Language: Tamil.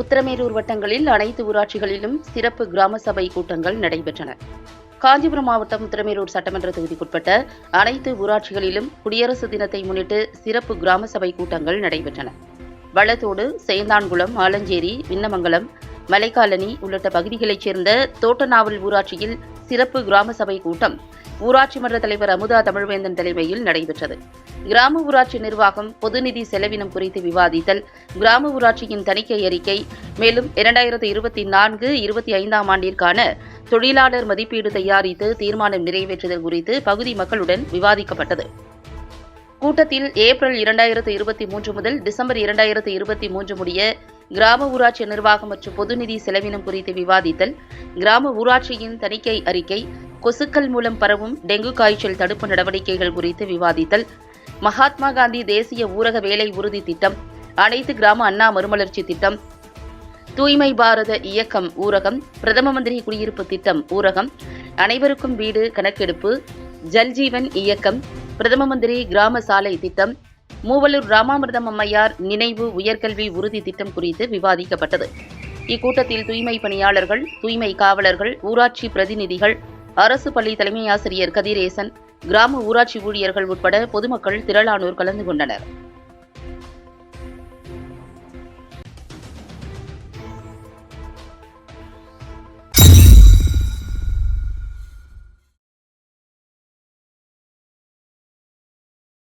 உத்தரமேரூர் வட்டங்களில் அனைத்து ஊராட்சிகளிலும் சிறப்பு கிராம சபை கூட்டங்கள் நடைபெற்றன. காஞ்சிபுரம் மாவட்டம் உத்தரமேரூர் சட்டமன்ற தொகுதிக்குட்பட்ட அனைத்து ஊராட்சிகளிலும் குடியரசு தினத்தை முன்னிட்டு சிறப்பு கிராம சபை கூட்டங்கள் நடைபெற்றன. வளத்தோடு சேந்தான்குளம் ஆலஞ்சேரி விண்ணமங்கலம் மலைக்காலனி உள்ளிட்ட பகுதிகளைச் சேர்ந்த தோட்டநாவல் ஊராட்சியில் சிறப்பு கிராம சபை கூட்டம் ஊராட்சி மன்ற தலைவர் அமுதா தமிழ்வேந்தன் தலைமையில் நடைபெற்றது. கிராம ஊராட்சி நிர்வாகம் பொதுநிதி செலவினம் குறித்து விவாதித்தல் கிராம ஊராட்சியின் தணிக்கை அறிக்கை மேலும் இரண்டாயிரத்து இருபத்தி நான்கு இருபத்தி ஐந்தாம் ஆண்டிற்கான தொழிலாளர் மதிப்பீடு தயாரித்து தீர்மானம் நிறைவேற்றுதல் குறித்து பகுதி மக்களுடன் விவாதிக்கப்பட்டது. கூட்டத்தில் ஏப்ரல் இரண்டாயிரத்து இருபத்தி மூன்று முதல் டிசம்பர் இரண்டாயிரத்து இருபத்தி மூன்று முடிய கிராம ஊராட்சி நிர்வாகம் மற்றும் பொதுநிதி செலவினம் குறித்து விவாதித்தல் கிராம ஊராட்சியின் தணிக்கை அறிக்கை கொசுக்கள் மூலம் பரவும் டெங்கு காய்ச்சல் தடுப்பு நடவடிக்கைகள் குறித்து விவாதித்தல் மகாத்மா காந்தி தேசிய ஊரக வேலை உறுதி திட்டம் அனைத்து கிராம அண்ணா மறுமலர்ச்சி திட்டம் தூய்மை பாரத இயக்கம் ஊரகம் பிரதம மந்திரி குடியிருப்பு திட்டம் ஊரகம் அனைவருக்கும் வீடு கணக்கெடுப்பு ஜல்ஜீவன் இயக்கம் பிரதம மந்திரி கிராம சாலை திட்டம் மூவலூர் ராமாமிர்தம் அம்மையார் நினைவு உயர்கல்வி உறுதி திட்டம் குறித்து விவாதிக்கப்பட்டது. இக்கூட்டத்தில் தூய்மை பணியாளர்கள் தூய்மை காவலர்கள் ஊராட்சி பிரதிநிதிகள் அரசு பள்ளி தலைமை ஆசிரியர் கதிரேசன் கிராம ஊராட்சி ஊழியர்கள் உட்பட பொதுமக்கள் திரளானோர் கலந்து கொண்டனர்.